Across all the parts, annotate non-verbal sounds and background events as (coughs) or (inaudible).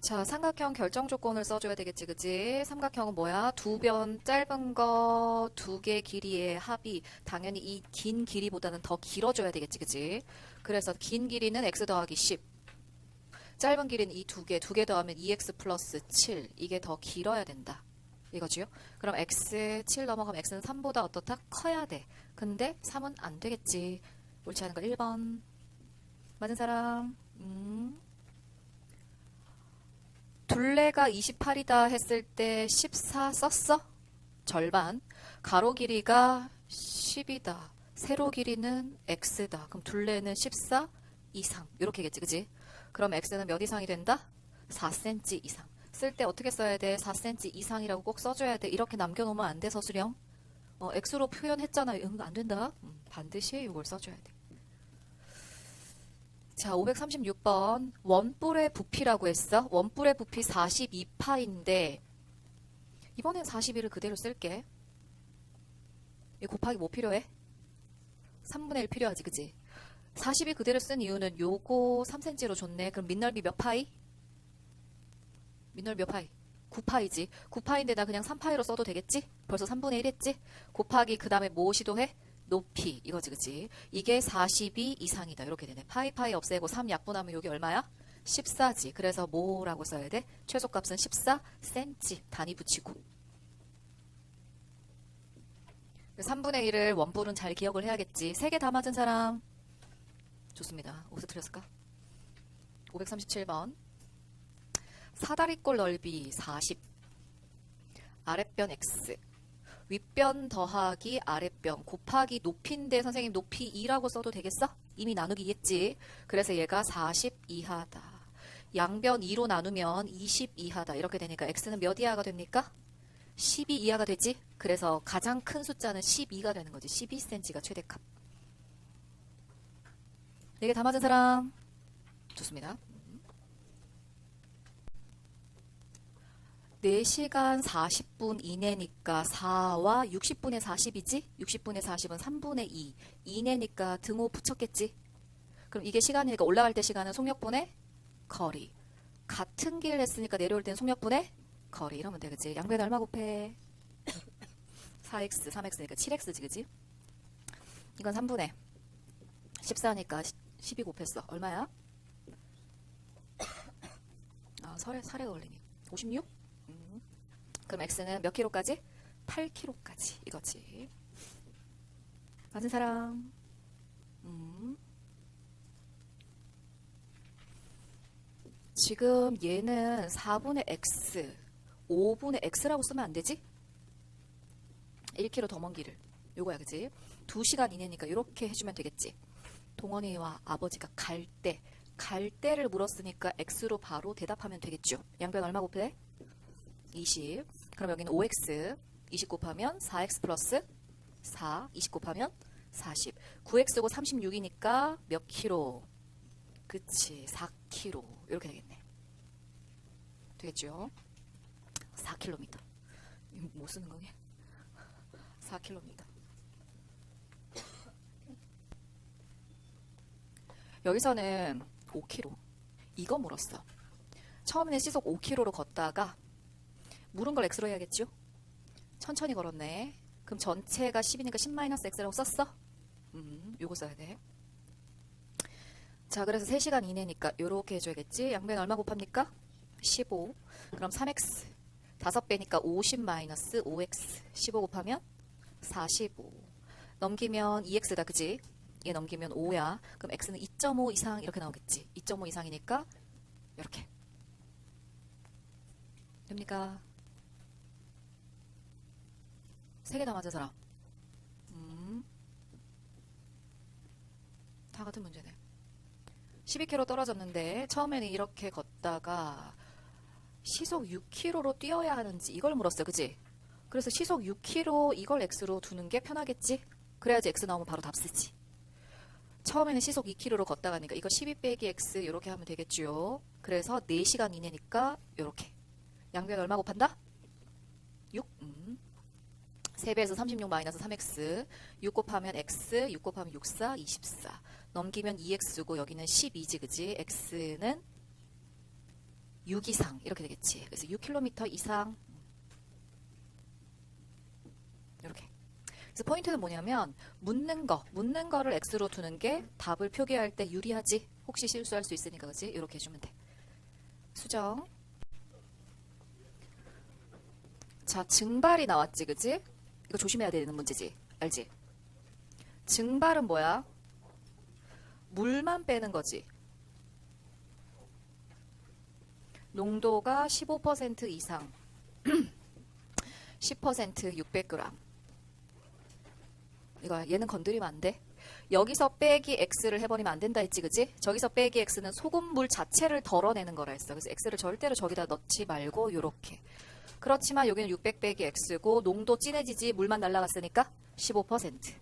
자, 삼각형 결정 조건을 써줘야 되겠지, 그지? 삼각형은 뭐야? 두 변 짧은 거 두 개 길이의 합이 당연히 이 긴 길이보다는 더 길어져야 되겠지, 그지? 그래서 긴 길이는 x 더하기 10. 짧은 길이는 이 두 개, 두 개 더하면 2x 플러스 7. 이게 더 길어야 된다. 이거지요? 그럼 x 7 넘어가면 x는 3보다 어떻다? 커야 돼. 근데 3은 안 되겠지. 옳지 않은 거 1번. 맞은 사람? 음. 둘레가 28이다 했을 때 14 썼어? 절반. 가로 길이가 10이다. 세로 길이는 x다. 그럼 둘레는 14 이상. 이렇게겠지, 그지? 그럼 x는 몇 이상이 된다? 4cm 이상. 쓸 때 어떻게 써야 돼? 4cm 이상이라고 꼭 써줘야 돼. 이렇게 남겨놓으면 안 돼, 서술형. 어, x로 표현했잖아. 응, 안 된다. 음, 반드시 이걸 써줘야 돼. 자, 536번. 원뿔의 부피라고 했어. 원뿔의 부피 42파인데, 이번엔 42를 그대로 쓸게. 이 곱하기 뭐 필요해? 3분의 1 필요하지, 그지? 42 그대로 쓴 이유는 요거 3cm로 줬네. 그럼 밑넓이 몇 파이? 밑넓이 몇 파이? 9파이지. 9파인데 나 그냥 3파이로 써도 되겠지? 벌써 3분의 1 했지? 곱하기 그 다음에 뭐 시도해? 높이. 이거지, 그치? 이게 42 이상이다. 이렇게 되네. 파이 파이 없애고 3 약분하면 여기 얼마야? 14지. 그래서 뭐라고 써야 돼? 최소값은 14cm. 단위 붙이고. 3분의 1을 원뿔은 잘 기억을 해야겠지. 3개 다 맞은 사람. 좋습니다. 어디서 틀렸을까? 537번. 사다리꼴 넓이 40. 아랫변 x. 윗변 더하기 아랫변 곱하기 높이인데 선생님 높이 2라고 써도 되겠어? 이미 나누기 했지. 그래서 얘가 40 이하다. 양변 2로 나누면 20 이하다. 이렇게 되니까 x는 몇 이하가 됩니까? 12 이하가 되지? 그래서 가장 큰 숫자는 12가 되는 거지. 12cm가 최대값. 4개 다 맞은 사람? 좋습니다. 4시간 40분 이내니까 4와 60분의 40이지? 60분의 40은 3분의 2. 이내니까 등호 붙였겠지? 그럼 이게 시간이니까 올라갈 때 시간은 속력분의 거리. 같은 길 했으니까 내려올 땐 속력분의 거리. 이러면 되겠지? 양변 얼마 곱해? 4x, 3x니까 7x지, 그지? 이건 3분의 14니까 12 곱했어. 얼마야? (coughs) 아, 설에, 살에 걸리니. 56? 음. 그럼 x는 몇 킬로까지? 8킬로까지. 이거지. 맞은 사람? 음. 지금 얘는 4분의 x, 5분의 x라고 쓰면 안 되지? 1km 더 먼 길을. 요거야, 그지? 2시간 이내니까 이렇게 해주면 되겠지? 동원이와 아버지가 갈 때, 갈 때를 물었으니까 x로 바로 대답하면 되겠죠. 양변 얼마 곱해? 20. 그럼 여기는 5x. 20 곱하면 4x 플러스 4. 20 곱하면 40. 9x고 36이니까 몇 킬로? 그치. 4킬로. 이렇게 되겠네. 되겠죠? 4km. 못 쓰는 거니? 4km. (laughs) 여기서는 5km. 이거 물었어. 처음에는 시속 5km로 걷다가 물은 걸 x로 해야겠죠? 천천히 걸었네. 그럼 전체가 10이니까 10-x라고 썼어? 음, 요거 써야 돼. 자, 그래서 3시간 이내니까 요렇게 해줘야겠지? 양변 얼마 곱합니까? 15. 그럼 3x. 5배니까 50-5x. 15 곱하면 45. 넘기면 2x다, 그지? 얘 넘기면 5야. 그럼 x는 2.5 이상 이렇게 나오겠지. 2.5 이상이니까 이렇게. 됩니까? 세 개 다 맞은 사람. 음. 다 같은 문제네. 12km 떨어졌는데 처음에는 이렇게 걷다가 시속 6km로 뛰어야 하는지 이걸 물었어요. 그지? 그래서 시속 6km 이걸 x로 두는 게 편하겠지? 그래야지 x 나오면 바로 답 쓰지. 처음에는 시속 2km로 걷다 가니까 이거 12 빼기 x 이렇게 하면 되겠죠. 그래서 4시간 이내니까 이렇게. 양변 얼마 곱한다? 6. 음. 3배에서 36 마이너스 3x. 6 곱하면 x, 6 곱하면 6, 4, 24. 넘기면 2x고 여기는 12지, 그지? x는 6 이상 이렇게 되겠지. 그래서 6km 이상 이렇게. 그래서 포인트는 뭐냐면 묻는 거, 묻는 거를 x로 두는 게 답을 표기할 때 유리하지. 혹시 실수할 수 있으니까 그지? 이렇게 해주면 돼. 수정. 자, 증발이 나왔지, 그지? 이거 조심해야 되는 문제지. 알지? 증발은 뭐야? 물만 빼는 거지. 농도가 15% 이상. (clears throat) 10% 600g. 이거 얘는 건드리면 안 돼. 여기서 빼기 x를 해버리면 안 된다 했지, 그지? 저기서 빼기 x는 소금물 자체를 덜어내는 거라 했어. 그래서 x를 절대로 저기다 넣지 말고 요렇게. 그렇지만 여기는 600 빼기 x고 농도 진해지지 물만 날라갔으니까 15%.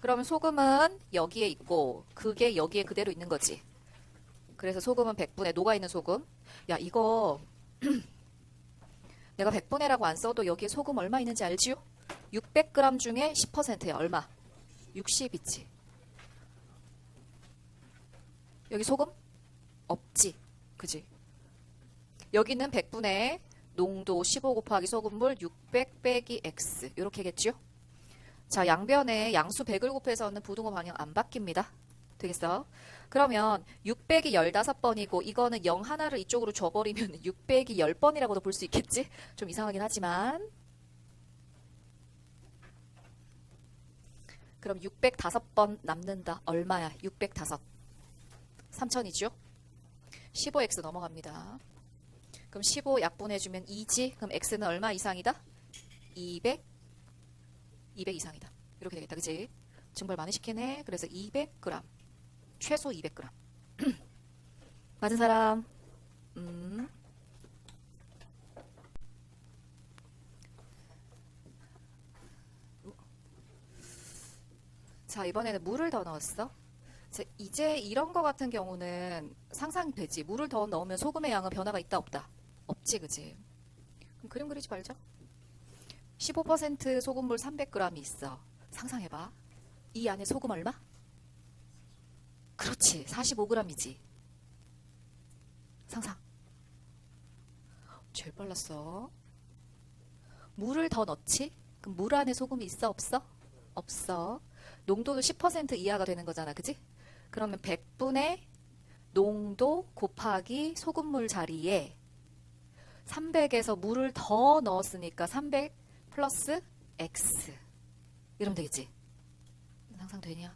그러면 소금은 여기에 있고 그게 여기에 그대로 있는 거지. 그래서 소금은 100분의 녹아있는 소금. 야 이거 (clears throat) 내가 100분의 라고 안 써도 여기에 소금 얼마 있는지 알지요? 600g 중에 10%야 얼마? 60이지. 여기 소금? 없지. 그지? 여기는 100분의 농도 15 곱하기 소금물 600 빼기 x 이렇게겠죠? 자 양변에 양수 100을 곱해서는 부등호 방향 안 바뀝니다. 되겠어? 그러면 600이 15번이고 이거는 0 하나를 이쪽으로 줘버리면 (laughs) 600이 10번이라고도 볼 수 있겠지? 좀 이상하긴 하지만 그럼 605번 남는다. 얼마야? 605. 3000이죠? 15x 넘어갑니다. 그럼 15 약분해주면 2지? 그럼 x는 얼마 이상이다? 200? 200 이상이다. 이렇게 되겠다. 그지? 증발 많이 시키네. 그래서 200g. 최소 200g. (clears throat) 맞은 사람? 음. 자, 이번에는 물을 더 넣었어. 자, 이제 이런 거 같은 경우는 상상되지. 물을 더 넣으면 소금의 양은 변화가 있다 없다? 없지, 그지? 그럼 그림 그리지 말자. 15% 소금물 300g이 있어. 상상해봐. 이 안에 소금 얼마? 그렇지. 45g이지. 상상. 제일 빨랐어. 물을 더 넣지? 그럼 물 안에 소금이 있어? 없어? 없어. 농도도 10% 이하가 되는 거잖아. 그지? 그러면 100분의 농도 곱하기 소금물 자리에 300에서 물을 더 넣었으니까 300 플러스 x. 이러면 되겠지? 상상되냐?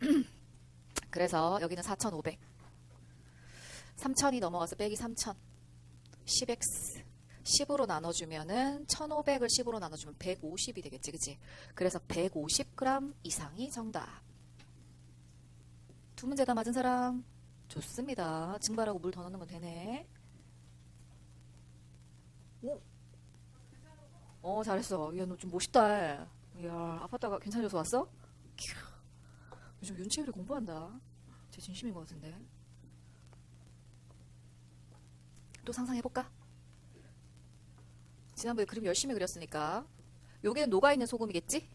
(clears throat) 그래서 여기는 4500 3000이 넘어가서 빼기 3000 10x 10으로 나눠주면은 1500을 10으로 나눠주면 150이 되겠지 그치? 그래서 150g 이상이 정답. 두 문제 다 맞은 사람. 좋습니다. 증발하고 물 더 넣는 건 되네 오. 어 잘했어 야 너 좀 멋있다 야 아팠다가 괜찮아져서 왔어? 캬. 요즘 윤채율이 공부한다 제 진심인 것 같은데 또 상상해볼까? 지난번에 그림 열심히 그렸으니까 여기는 녹아있는 소금이겠지?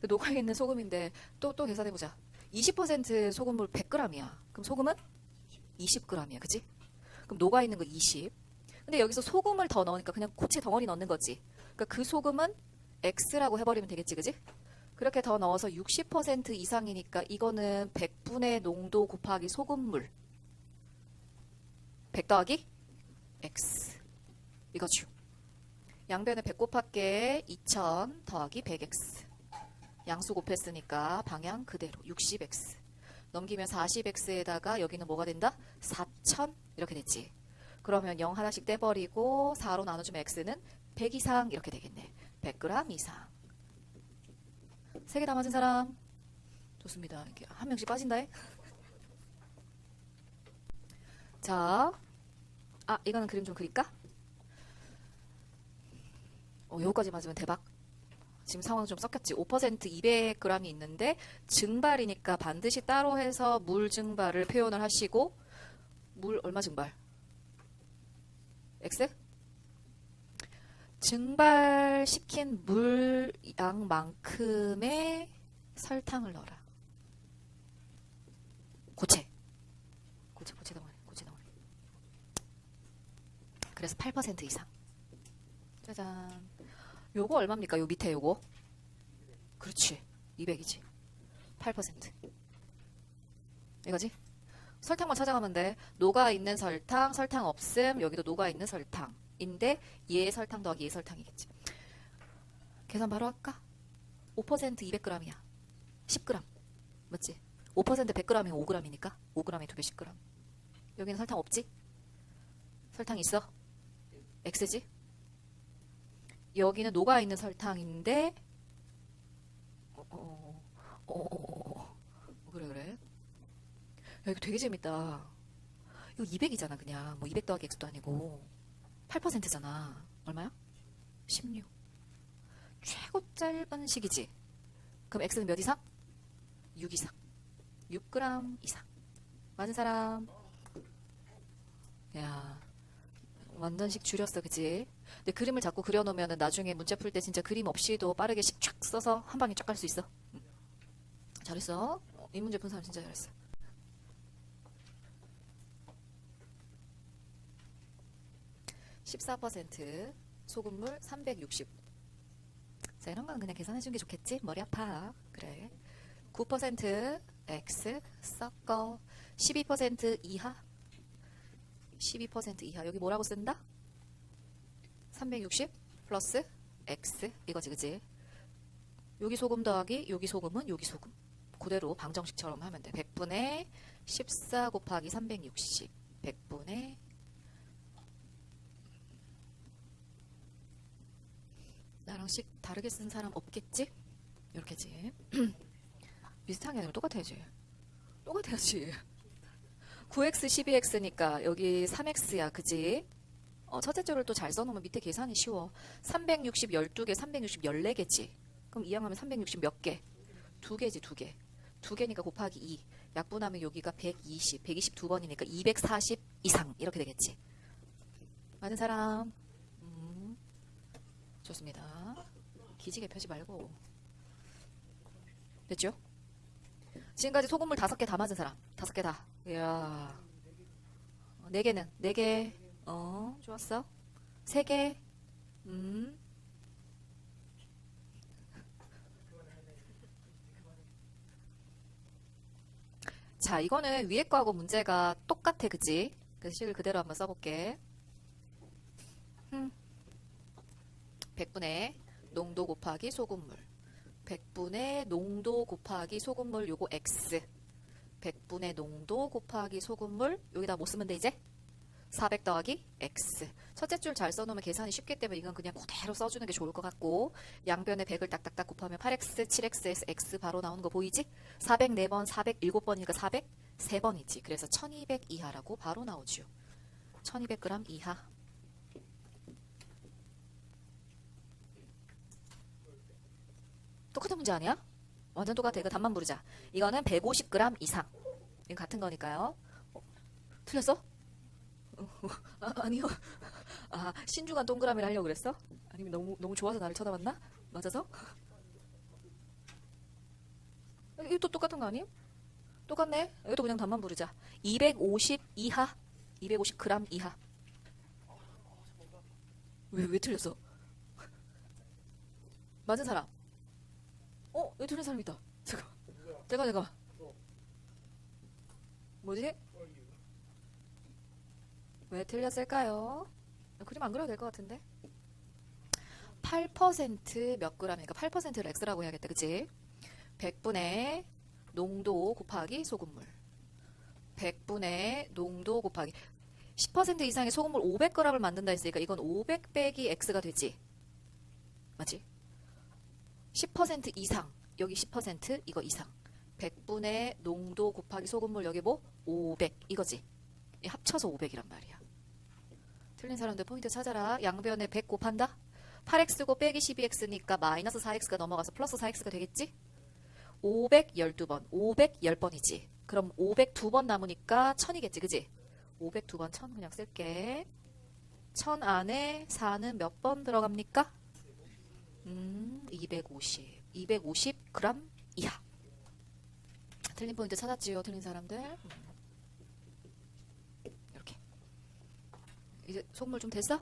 그 녹아있는 소금인데 또 또 계산해보자 20% 소금물 100g이야 그럼 소금은 20g이야 그치? 그럼 녹아있는 거 20 근데 여기서 소금을 더 넣으니까 그냥 고체 덩어리 넣는 거지. 그러니까 그 소금은 x라고 해버리면 되겠지 그치? 그렇게 더 넣어서 60% 이상이니까 이거는 100분의 농도 곱하기 소금물. 100 더하기 x. 이거죠 양변에 100 곱할게 2000 더하기 100x 양수 곱했으니까 방향 그대로 60x 넘기면 40x에다가 여기는 뭐가 된다? 4000 이렇게 됐지 그러면 0 하나씩 떼버리고 4로 나눠주면 x는 100 이상 이렇게 되겠네 100g 이상 세 개 다 맞은 사람 좋습니다 이렇게 한 명씩 빠진다 (laughs) 자, 아 이거는 그림 좀 그릴까? 어, 여기까지 맞으면 대박. 지금 상황 좀 섞였지. 5% 200g이 있는데 증발이니까 반드시 따로 해서 물 증발을 표현을 하시고 물 얼마 증발? X? 증발시킨 물 양만큼의 설탕을 넣어라. 고체. 고체, 고체 덩어리, 고체 덩어리. 그래서 8% 이상. 짜잔. 요거 얼마입니까? 요 밑에 요거. 그렇지. 200이지. 8%. 이거지? 설탕만 찾아가면 돼. 녹아 있는 설탕, 설탕 없음, 여기도 녹아 있는 설탕인데 얘 설탕 더하기 얘 설탕이겠지. 계산 바로 할까? 5% 200g이야. 10g. 맞지? 5% 100g이면 5g이니까 5g에 2배 10g. 여기는 설탕 없지? 설탕 있어? X지? 여기는 녹아 있는 설탕인데 어, 어, 어, 어, 어. 그래 그래. 야, 이거 되게 재밌다. 이거 200이잖아 그냥. 뭐 200 더하기 X도 아니고 8%잖아. 얼마야? 16. 최고 짧은 시기지. 그럼 X는 몇 이상? 6 이상. 6g 이상. 맞은 사람? 야, 완전씩 줄였어, 그지? 근데 그림을 자꾸 그려놓으면 나중에 문제 풀 때 진짜 그림 없이도 빠르게 쫙 써서 한 방에 쫙 갈 수 있어. 응. 잘했어. 어, 이 문제 푼 사람 진짜 잘했어. (14% 소금물 360 자, 이런 건 그냥 계산해 주는 게 좋겠지? 머리 아파. 그래. 9% X 섞어 12% 이하 12% 이하 여기 뭐라고 쓴다? 360 플러스 X 이거지 그지? 여기 소금 더하기 여기 소금은 여기 소금 그대로 방정식처럼 하면 돼 100분의 14 곱하기 360 100분의 나랑 식 다르게 쓴 사람 없겠지? 이렇게지. 비슷한 게 아니라 똑같아야지. 똑같아야지. 9x 12x니까 여기 3x야 그지? 어, 첫째 줄을 또 잘 써놓으면 밑에 계산이 쉬워. 360 12개 360 14개지. 그럼 이항하면 360 몇 개? 두 개지 두 개. 두 개니까 곱하기 2 약분하면 여기가 120 122번이니까 240 이상. 이렇게 되겠지. 맞은 사람? 음, 좋습니다 기지개 펴지 말고 됐죠? 지금까지 소금물 다섯 개 다 맞은 사람 다섯 개 다. 이야. 어, 네 개는 네 개. 어, 좋았어. 세 개. 음. 자, 이거는 위에 거하고 문제가 똑같아, 그지? 그래서 식을 그대로 한번 써볼게. 음. 100분의 농도 곱하기 소금물. 100분의 농도 곱하기 소금물 요거 X. 100분의 농도 곱하기 소금물 여기다 뭐 쓰면 돼 이제? 400 더하기 X. 첫째 줄 잘 써놓으면 계산이 쉽기 때문에 이건 그냥 그대로 써주는 게 좋을 것 같고 양변에 100을 딱딱딱 곱하면 8X, 7X에서 X 바로 나오는 거 보이지? 404번, 407번이니까 403번이지. 그래서 1200 이하라고 바로 나오죠. 1200g 이하. 똑같은 문제 아니야? 완전 똑같아. 이거 답만 부르자. 이거는 150g 이상. 이거 같은 거니까요. 어, 틀렸어? 어, (laughs) 아, 아니요. 아, 신중한 동그라미를 하려고 그랬어? 아니면 너무, 너무 좋아서 나를 쳐다봤나? 맞아서? 이거 또 똑같은 거 아니에요? 똑같네. 이것도 그냥 답만 부르자. 250 이하. 250g 이하. 왜, 왜 틀렸어? (laughs) 맞은 사람. 어? 여기 틀린 사람 있다. 잠깐. 잠깐, 잠깐. 뭐지? 왜 틀렸을까요? 그림 안 그려도 될 것 같은데? 8%몇 g이니까 8%를 x라고 해야겠다. 그치? 100분의 농도 곱하기 소금물. 100분의 농도 곱하기 10% 이상의 소금물 500g을 만든다 했으니까 이건 500 빼기 x가 되지. 맞지? 10% 이상. 여기 10% 이거 이상. 100분의 농도 곱하기 소금물 여기 뭐? 500 이거지. 이 합쳐서 500이란 말이야. 틀린 사람들 포인트 찾아라. 양변에 100 곱한다? 8x고 빼기 12x니까 마이너스 4x가 넘어가서 플러스 4x가 되겠지? 512번. 510번이지. 그럼 502번 남으니까 1000이겠지 그지? 502번 1000 그냥 쓸게. 1000 안에 4는 몇 번 들어갑니까? 음, 250. 250g 이하. 틀린 포인트 찾았지요, 틀린 사람들. 음. 이렇게. 이제 속물 좀 됐어?